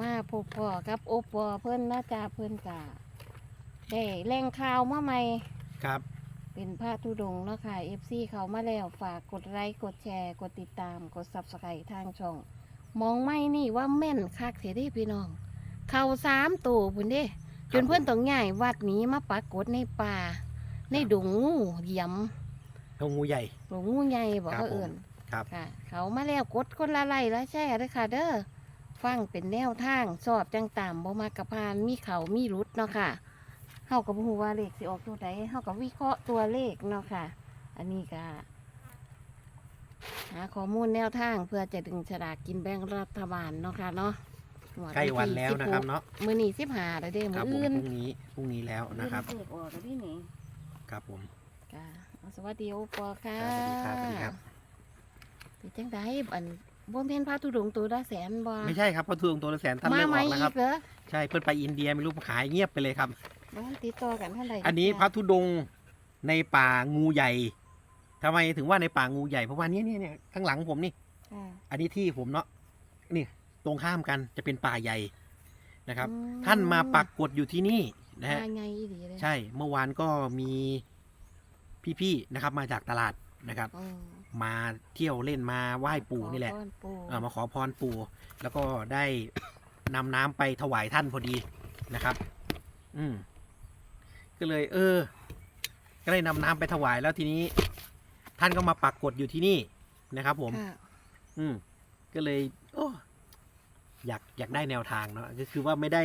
มาพบพ่อกับโอปอเพิ่นนะจ๊ะเพิ่นกะได้แรงข่าวมาใหม่ ครับ เป็นพระธุดงค์เนาะค่ะ FC เขามาแล้วฝากกดไลค์กดแชร์ กดติดตามกด Subscribe ทางช่อง มองไม่นี่ว่าแม่นคักเสียเด้พี่น้อง เข้าสามตัวพุ่นเด้ จนเพื่อนต้องย้ายวัดหนี้มาปรากฏในป่า ในดงงูเหยี่ยมทงงูใหญ่ ดงงูใหญ่บอกครับเขาเอื่นครับ ค่ะ เขามาแล้วกดคนละไล่ละแช่เลยค่ะเด้อ ฟังเป็นแนวทางสอบจังตามบ่มากระพานมีเขามีรุดเนาะค่ะเฮากับหูว่าเลขสิออกตัวใดเฮากับวิเคราะห์ตัวเลขเนาะค่ะ อันนี้ก็หาข้อมูลแนวทางเพื่อจะดึงฉลากกินแบ่งรัฐบาลเนาะค่ะเนาะงดใกล้วันแล้วที่นะครับ16เนาะมื้อนี้สิบห้าแล้วเด้คมื้รัอบผมอื่นพรุ่งนี้พรุ่งนี้แล้วนะครับเปิดออกแล้วพี่นี่ครับผม ค่ะเอาสวัสดีโอปอค่ะครับสวัสดีครับสวัสดีครับ เป็นจังไดอัน บ่แม่นพาทุดงค์ตัวละแสนบ่ไม่ใช่ครับเพราะทวงตัวละแสนท่านมาเลิกใหอม่อกแล้วอีครับ กเหรอใช่เพื่อนไปอินเดียไม่รู้ขายเงียบไปเลยครับ บ่ติดต่อกันเท่าไหร่อันนี้จ้ะพระธุดงค์ในป่างูใหญ่ทำไมถึงว่าในป่างูใหญ่เพราะว่าเนี้เนี่ยเนี่ยข้างหลังผมนี่ค่ะอันนี้ที่ผมเนาะนี่ตรงข้ามกันจะเป็นป่าใหญ่นะครับ อืมท่านมาปักกฏอยู่ที่นี่นะฮะ มาไงอีหลีเลยใช่เมื่อวานก็มีพี่ๆนะครับมาจากตลาดนะครับ อืม มาเที่ยวเล่นมาไหว้ปู่นี่แหละขอพรปู่เออมาขอพรปู่ แล้วก็ได้ นำน้ำไปถวายท่านพอดีนะครับ อืมก็เลย เออ ก็ได้นำน้ำไปถวายแล้วทีนี้ ท่านก็มาปักกฏอยู่ที่นี่นะครับ ผม ค่ะอืมก็เลย โอ้อยากอยากได้แนวทางเนาะก็คือว่าไม่ได้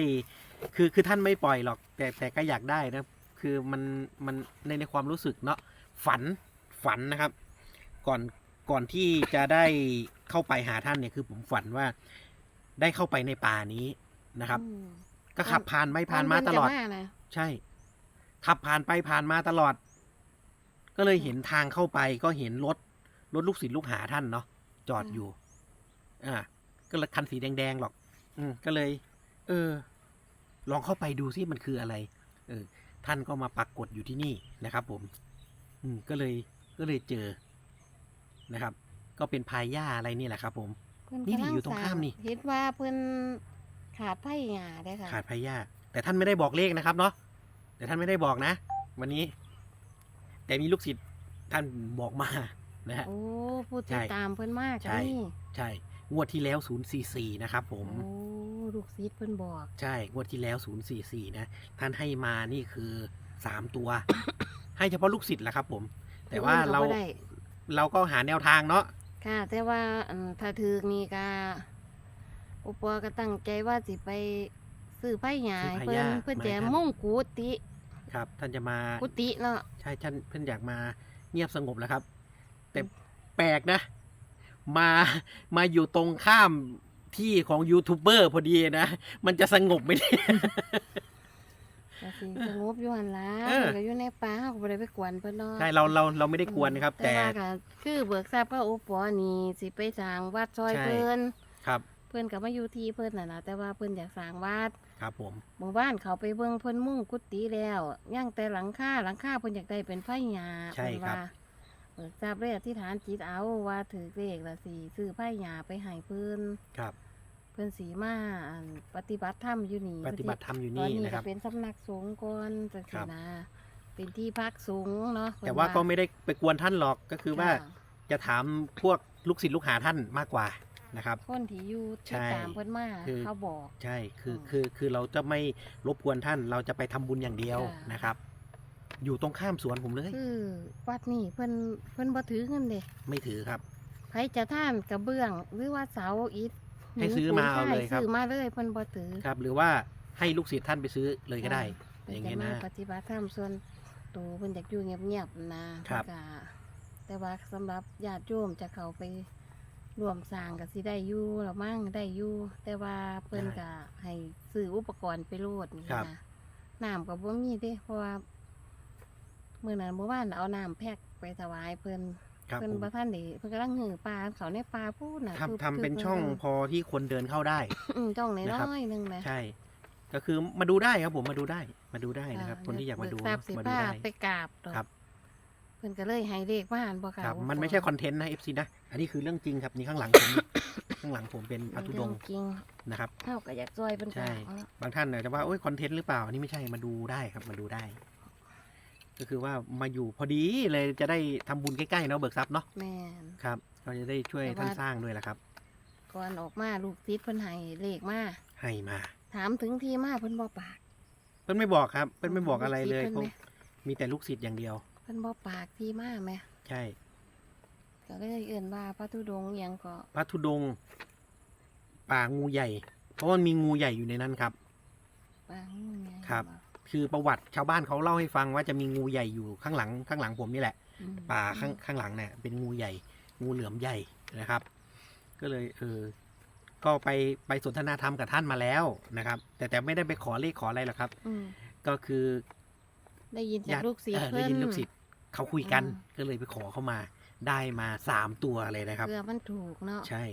คือคือท่านไม่ปล่อยหรอก แต่แต่ก็อยากได้นะ คือมันมันในในความรู้สึกเนาะฝันฝันนะครับ ก่อนก่อนที่จะได้เข้าไปหาท่านเนี่ยคือผมฝันว่าได้เข้าไปในป่านี้นะครับ อืมก็ขับผ่านไปผ่านมาตลอดเพิ่นจะนะใช่ ขับผ่านไปผ่านมาตลอด ก็เลยเห็นทางเข้าไปก็เห็นรถ รถลูกศิษย์ลูกหาท่านเนาะจอดอยู่ อ่า ก็เลยคันสีแดงๆหรอก อืมก็เลย เออ ลองเข้าไปดูซิมันคืออะไร เออ ท่านก็มาปักกฏอยู่ที่นี่นะครับ ผม อืมก็เลยก็เลยเจอ นะครับ ก็เป็นพายย่าอะไรนี่แหละครับผมเพิ่นนี่กำดิลัอยู่ตรงข้ามนี่ เห็นว่าเพิ่นขาดไผ่หญ้าได้อค่ะ ขาดพายย่าแต่ท่านไม่ได้บอกเลขนะครับเนาะแต่ท่านไม่ได้บอกนะ วันนี้ แต่มีลูกศิษย์ท่านบอกมานะฮะโอ้ผู้ใช่ติดตามเพิ่นมากใช่นี่ใช่งวดที่แล้ว 044 นะครับผมโอ้ลูกศิษย์เพิ่นบอก ใช่ งวดที่แล้ว 044 นะ ท่านให้มานี่คือ 3 ตัว ให้เฉพาะลูกศิษย์แหละครับผม แต่ว่าเราพิ่นก็บ่ได้ เราก็หาแนวทางเนาะค่ะ แต่ว่าอันถ้าถือนี่ก็อุปอก็ตั้งใจว่าสิไปซื้อไผ่หญ้าให้เพิ่นเพิ่นจะมุ่งกุฏิครับ ท่านจะมากุฏิเนาะใช่ท่านเพิ่นอยากมาเงียบสงบแล้วครับ แต่แปลกนะ มามาอยู่ตรงข้ามที่ของยูทูบเบอร์พอดีนะ มันจะสงบไหมเนี่ย ก็สิสงบอยู่หั่นล่ะเออเพิ่นก็อยู่ในป่าเฮาก็บ่ได้ไปกวนเพิ่นเนาะใช่เราเราเราไม่ได้กวนนะครับ แต่ ว่าก็คือเบิกทรัพย์ก็อุปอนี่สิไปสร้างวัดซอยใช่ เพิ่นครับเพิ่นก็มาอยู่ที่เพิ่นน่ะนะแต่ว่าเพิ่นอยากสร้างวัดครับผมหมู่บ้านเขาไปเบิ่งเพิ่นมุ่งกุฏิแล้วย่างแต่หลังคาหลังคาเพิ่นอยากได้เป็นไฟหญ้าใช่เพิ่นครับว่าเบิกทรัพย์เลยอธิษฐานจิตเอาว่าถือเลขละสิซื้อไฟหญ้าไปให้เพิ่น ครับ เพิ่นสีมาอันปฏิบัติธรรมอยู่นี่ปฏิบัติธรรมอยู่ตอนนี่นี้นะคก็รับเป็นสำนักสงฆ์ก่อนจังครัซี่บ นะเป็นที่พักสงฆ์เนาะเพิ่นแต่ว่าก็ไม่ได้ไปกวนท่านหรอกก็คือว่าค่ะจะถามพวกลูกศิษย์ลูกหาท่านมากกว่านะครับ คนที่อยู่ใช่ที่ตามเพิ่นมาคือ เขาบอก ใช่คืออืมคือคือเราจะไม่รบกวนท่าน เราจะไปทำบุญอย่างเดียวค่ะ นะครับ อยู่ตรงข้ามสวนผมเลย คือวัดนี่เพิ่นเพิ่นบ่ถือเงินเด้ไม่ถือครับ ไผจะท่านกระเบื้องหรือว่าเสาอิฐ ให้ซื้อมาเอาเลยครับซื้อมาเลยเพิ่นบ่ถือครับ หรือว่าให้ลูกศิษย์ท่านไปซื้อเลยก็ได้เพิ่นอย่างจะเงี้ยมานะปฏิบัติธรรมส่วนตัวเพิ่นอยากอยู่เงียบๆนะครับแล้วก็แต่ว่าสำหรับญาติโยมจะเข้าไปร่วมสร้างก็สิได้อยู่แล้วมั่งได้อยู่แต่ว่าเพิ่นก็ให้ซื้ออุปกรณ์ไปโลดนี่ครับนะน้ำก็บ่มีเด้เพราะว่ามื้อนั้นเมื่อวานเอาน้ำแพ็คไปถวายเพิ่น ครับเพิ่นผมบ่ทันได้เพิ่นกำลังหือปลาเขาในปลาพูดน่ะคือทำทำเป็นคือช่องพิ่พอที่คนเดินเข้าได้ อืมช่องนะครับน้อยๆนึงนะใช่ ก็คือมาดูได้ครับผมมาดูได้ มาดูได้นะครับอ่าคนที่อยากมาดูเบิทราบสิมาดูป้าได้ ไปกราบดอกครับ เพิ่นก็เลยให้เลขมาหั่นบ่ค่ะครับโอ้มันไม่ใช่คอนเทนต์นะ FC นะ อันนี้คือเรื่องจริงครับนี่ข้างหลังผม ข้างหลังผมเป็นพระธุดงค์เรื่องจริงนะครับเท่ากับอยากซอยเพิ่นใช่ก็เอาเนาะบางท่านอาจจะว่าโอ้ยคอนเทนต์หรือเปล่า อันนี้ไม่ใช่มาดูได้ครับมาดูได้ ก็คือว่ามาอยู่พอดีเลยจะได้ทำบุญใกล้ๆเนาะเบิกทรัพย์เนาะแม่น ครับเราจะได้ช่วยแต่ว่าท่านสร้างด้วยแหละครับก่อนออกมาลูกติดเพิ่นให้เลขมาให้มา ถามถึงที่มาเพิ่นบ่ปาก เพิ่นไม่บอกครับ เพิ่นไม่บอกอะไรเลยลูกศิษย์เขาเพิ่นไหมมีแต่ลูกศิษย์อย่างเดียว เพิ่นบ่ปากที่มาแหมใช่ก็เลยเอิ้นว่าพระธุดงค์อิหยังก็พระธุดงค์ป่างูใหญ่ เพราะว่ามีงูใหญ่อยู่ในนั้นครับ ปางงูไงครับ คือประวัติชาวบ้านเขาเล่าให้ฟังว่าจะมีงูใหญ่อยู่ข้างหลังข้างหลังผมนี่แหละอืมป่าข้างข้างหลังเนี่ยเป็นงูใหญ่ งูเหลือมใหญ่นะครับ ก็เลยเออก็ไปไปสนทนาธรรมกับท่านมาแล้วนะครับ แต่แต่ไม่ได้ไปขอเลขขออะไรหรอกครับอืมก็คือ ได้ยินจากญาติลูกศิษเอย์อเพิ่ได้นยินลูกศิษย์เขาคุยกันอืมก็เลยไปขอเข้ามา ได้มาสามตัวเลยนะครับเพื่อมันถูกเนาะใช่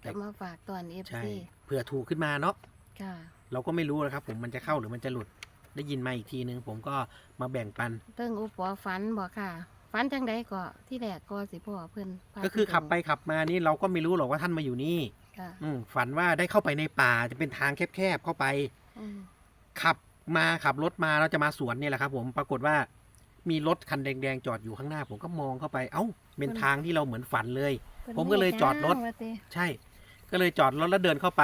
แต่ก็มาฝากตอนใช่ FC เผื่อถูกขึ้นมาเนาะค่ะเราก็ไม่รู้นะครับ ผมมันจะเข้าหรือมันจะหลุด ได้ยินมาอีกทีนึงผมก็มาแบ่งปัน เติ้งอุปอฝันบ่ค่ะ ฝันจังใดก็ที่แรกก็สิพ่อเพิ่นพาก็คือธุดงขับไปขับมานี่เราก็ไม่รู้หรอกว่าท่านมาอยู่นี่ ค่ะอืมฝันว่าได้เข้าไปในป่าจะเป็นทางแคบๆเข้าไป อืมขับมาขับรถมาเราจะมาสวนเนี่ยแหละครับ ผมปรากฏว่า มีรถคันแดงๆจอดอยู่ข้างหน้า ผมก็มองเข้าไป เอ้าเป็นทางที่เราเหมือนฝันเลย พิ่นผมก็เลยจอดรถให้จ้างว่าติใช่ ก็เลยจอดรถแล้วเดินเข้าไป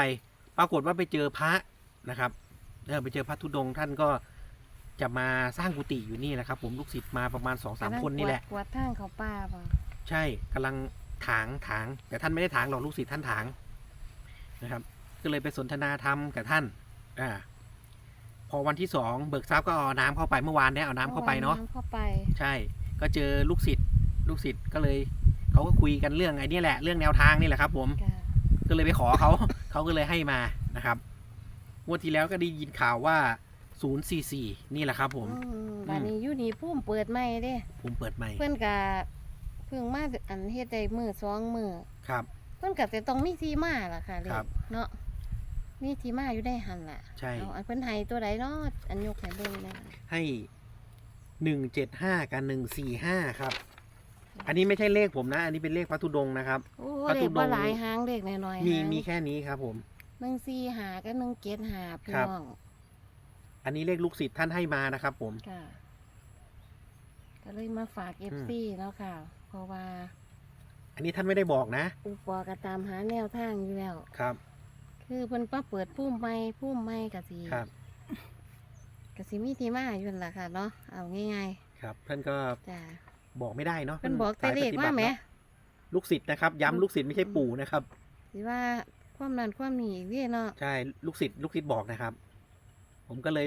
ปรากฏว่าไปเจอพระนะครับ เออไปเจอพระธุดงค์ท่านก็จะมาสร้างกุฏิอยู่นี่นะครับ ผมลูกศิษย์มาประมาณสองสามคนนี่แหละ กวาดทางเขาป่าบ่ใช่กำลังถางถาง แต่ท่านไม่ได้ถางหรอกลูกศิษย์ท่านถางนะครับ ก็เลยไปสนทนาธรรมกับท่านอ่าพอวันที่สองเบิกทรัพย์ก็เอาน้ำเข้าไปเมื่อวานเนี่ยเอาน้ำเข้าไปเนาะ อเข้าไป ใช่ ก็เจอลูกศิษย์ ลูกศิษย์ก็เลยเขาก็คุยกันเรื่องไอ้นี่แหละ เรื่องแนวทางนี่แหละครับ ผมค่ะก็เลยไปขอเขา เขาก็เลยให้มานะครับ งวดที่แล้วก็ได้ยินข่าวว่าศูนย์สี่สี่นี่แหละครับผม อืมบัดนี้อยู่นี่พุ่มเปิดใหม่เด้ ผมเปิดใหม่เพิ่นก็เพิ่งมาอันเฮ็ดได้มือสองมือครับ เพิ่นก็จะต้องมีที่มาล่ะค่ะเลครัยบเนาะมีที่มาอยู่ได้หันล่ะใช่ เอาอันเพิ่นให้ตัวใดเนาะอันยกให้เบิ่งได้ให้หนึ่งเจ็ดห้ากับหนึ่งสี่ห้าครับ อันนี้ไม่ใช่เลขผมนะ อันนี้เป็นเลขพระธุดงค์นะครับ โอ้พระเลธุขดบ่งค์หลายหางเลขน้อยๆมีหางมีแค่นี้ครับผม หนึ่งสี่หากับหนึ่งเจ็ดหาพี่ครับ น้องอันนี้เลขลูกศิษย์ท่านให้มานะครับผม ค่ะ ก็เลยมาฝากเอฟอืมซีแล้วค่ะ เพราะว่าอันนี้ท่านไม่ได้บอกนะ อุปอก็ตามหาแนวทางอยู่แล้ว ครับ คือเพิ่นป้าเปิดพุ่มไม้พุ่มไม้กะสิครับ กะสิมีที่มาอยู่นั่นล่ะค่ะเนาะเอาง่ายครับ ท่านก็ๆจ้ะบอกไม่ได้เนาะเพิ่นบอกแต่สายเลปขฏิว่าบัติแหมเนาะลูกศิษย์นะครับ ย้ำลูกศิษย์ไม่ใช่ปู่นะครับ สิว่า ความนั้นความนี้อีกเด้เนาะใช่ลูกศิษย์ลูกศิษย์บอกนะครับ ผมก็เลย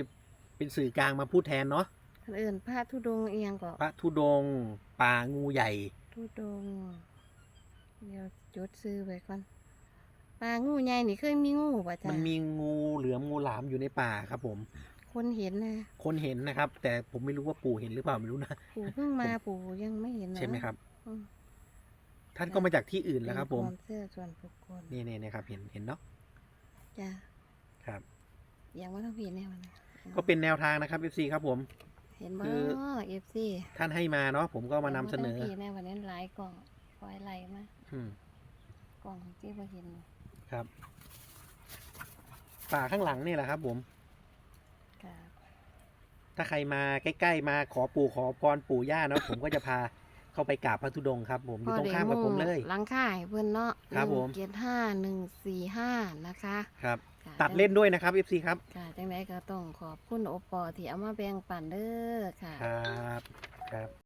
เป็นสื่อกลางมาพูดแทนเนาะคนอื่นพระธุดงค์เอียงก็พระธุดงค์ป่างูใหญ่ ธุดงค์เดี๋ยวจดซื้อไว้ก่อนปลางูใหญ่นี่เคยมีงูป่ะจ๊ะมันมีงูเหลือมงูหลามอยู่ในป่าครับ ผม คนเห็นนะคนเห็นนะครับ แต่ผมไม่รู้ว่าปู่เห็นหรือเปล่าไม่รู้นะ ปู่เพิ่งมาปู่ยังไม่เห็นนะใช่ไหมครับ อืม ท่านก็มาจากที่อื่นแล้วครับ ผมเป็นวาเชื่อส่วนบุคคลนี่นี่นะครับ เห็นเห็นเนาะจ้ะครับ อย่างว่าต้องพีแน่มันนะก็เป็นแนวทางนะครับ FC ครับผม เห็นบ่คือ เอฟซีท่านให้มาเนาะผมก็มานำเสนอพีแน่วันนี้หลายกล่องปล่อยไหลมาอืมกล่องที่ว่าเห็นครับป่าข้างหลังนี่แหละครับ ผมค่ะถ้าใครมาใกล้ ๆ มาขอปู่ขอพรปู่ย่าเนาะผมก็จะพา เข้าไปกราบพระธุดงค์ครับ ผมอยู่ตรงข้ามกับผมเลย หลังค่ายเพื่อนเนาะครับผม เจ็ดห้าหนึ่งสี่ห้านะคะครับ ค่ะตัดเล่นด้วยนะครับ FC ครับค่ะจังไดก็ต้องขอบคุณโอปอที่เอามาแบ่งปันเด้อค่ะ ครับครับ